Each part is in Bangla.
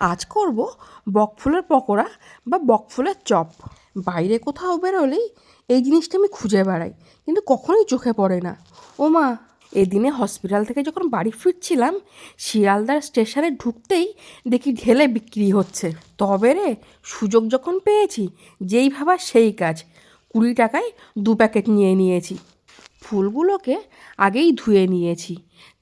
আজ করব বকফুলের পকোড়া বা বকফুলের চপ। বাইরে কোথাও বেরোলেই এই জিনিসটা আমি খুঁজে বেড়াই, কিন্তু কখনোই চোখে পড়ে না। ও মা, এদিনে হসপিটাল থেকে যখন বাড়ি ফিরছিলাম, শিয়ালদার স্টেশনে ঢুকতেই দেখি ঢেলে বিক্রি হচ্ছে। তবে রে, সুযোগ যখন পেয়েছি, যেই ভাবা সেই কাজ। কুড়ি টাকায় দু প্যাকেট নিয়ে নিয়েছি। ফুলগুলোকে আগেই ধুয়ে নিয়েছি।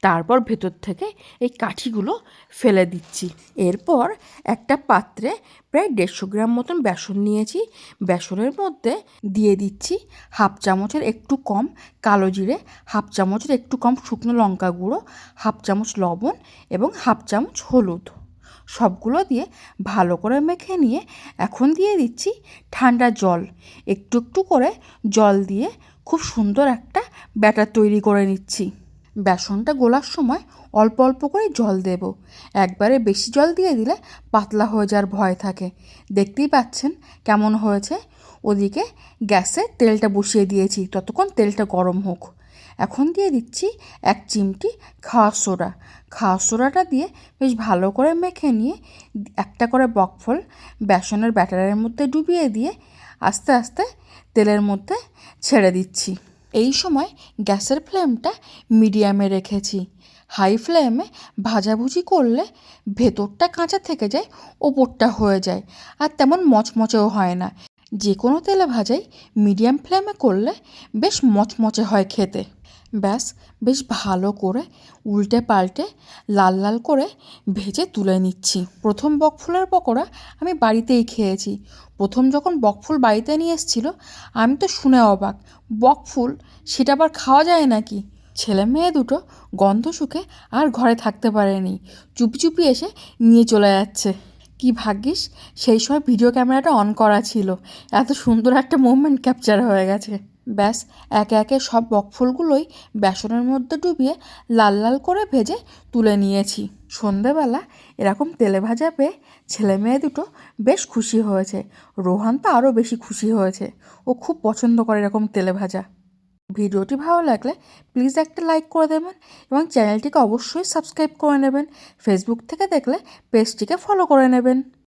তারপর ভেতর থেকে এই কাঠিগুলো ফেলে দিচ্ছি। এরপর একটা পাত্রে প্রায় দেড়শো গ্রাম মতন বেসন নিয়েছি। বেসনের মধ্যে দিয়ে দিচ্ছি হাফ চামচের একটু কম কালো জিরে, হাফ চামচের একটু কম শুকনো লঙ্কা গুঁড়ো, হাফ চামচ লবণ এবং হাফ চামচ হলুদ। সবগুলো দিয়ে ভালো করে মেখে নিয়ে এখন দিয়ে দিচ্ছি ঠান্ডা জল। একটু একটু করে জল দিয়ে খুব সুন্দর একটা ব্যাটার তৈরি করে নিচ্ছি। বেসনটা গোলার সময় অল্প অল্প করে জল দেব। একবারে বেশি জল দিয়ে দিলে পাতলা হয়ে যাওয়ার ভয় থাকে। দেখতেই পাচ্ছেন কেমন হয়েছে। ওদিকে গ্যাসে তেলটা বসিয়ে দিয়েছি, ততক্ষণ তেলটা গরম হোক। এখন দিয়ে দিচ্ছি এক চিমটি খাওয়া সোডা। খাওয়া সোডাটা দিয়ে বেশ ভালো করে মেখে নিয়ে একটা করে বকফল বেসনের ব্যাটারের মধ্যে ডুবিয়ে দিয়ে আস্তে আস্তে তেলের মধ্যে ছেড়ে দিচ্ছি। এই সময় গ্যাসের ফ্লেমটা মিডিয়ামে রেখেছি। হাই ফ্লেমে ভাজাভুজি করলে ভেতরটা কাঁচা থেকে যায়, ওপরটা হয়ে যায় আর তেমন মচমচেও হয় না। যে কোনো তেলে ভাজাই মিডিয়াম ফ্লেমে করলে বেশ মচমচে হয় খেতে। ব্যাস, বেশ ভালো করে উল্টে পাল্টে লাল লাল করে ভেজে তুলে নিচ্ছি। প্রথম বকফুলের পকোড়া আমি বাড়িতেই খেয়েছি। প্রথম যখন বকফুল বাড়িতে নিয়ে এসেছিল, আমি তো শুনে অবাক। বকফুল, সেটা আবার খাওয়া যায় নাকি? ছেলে মেয়ে দুটো গন্ধ শুকে আর ঘরে থাকতে পারেনি। চুপি চুপি এসে নিয়ে চলে যাচ্ছে। কি ভাগ্যিস, সেই সময় ভিডিও ক্যামেরাটা অন করা ছিল। এত সুন্দর একটা মুভমেন্ট ক্যাপচার হয়ে গেছে। ব্যাস, একে একে সব বকফুলগুলোই বেসনের মধ্যে ডুবিয়ে লাল লাল করে ভেজে তুলে নিয়েছি। সন্ধেবেলা এরকম তেলে ভাজা পেয়ে ছেলে মেয়ে দুটো বেশ খুশি হয়েছে। রোহান তো আরও বেশি খুশি হয়েছে। ও খুব পছন্দ করে এরকম তেলে ভাজা। ভিডিওটি ভালো লাগলে প্লিজ একটা লাইক করে দেবেন এবং চ্যানেলটিকে অবশ্যই সাবস্ক্রাইব করে নেবেন। ফেসবুক থেকে দেখলে পেজটিকে ফলো করে নেবেন।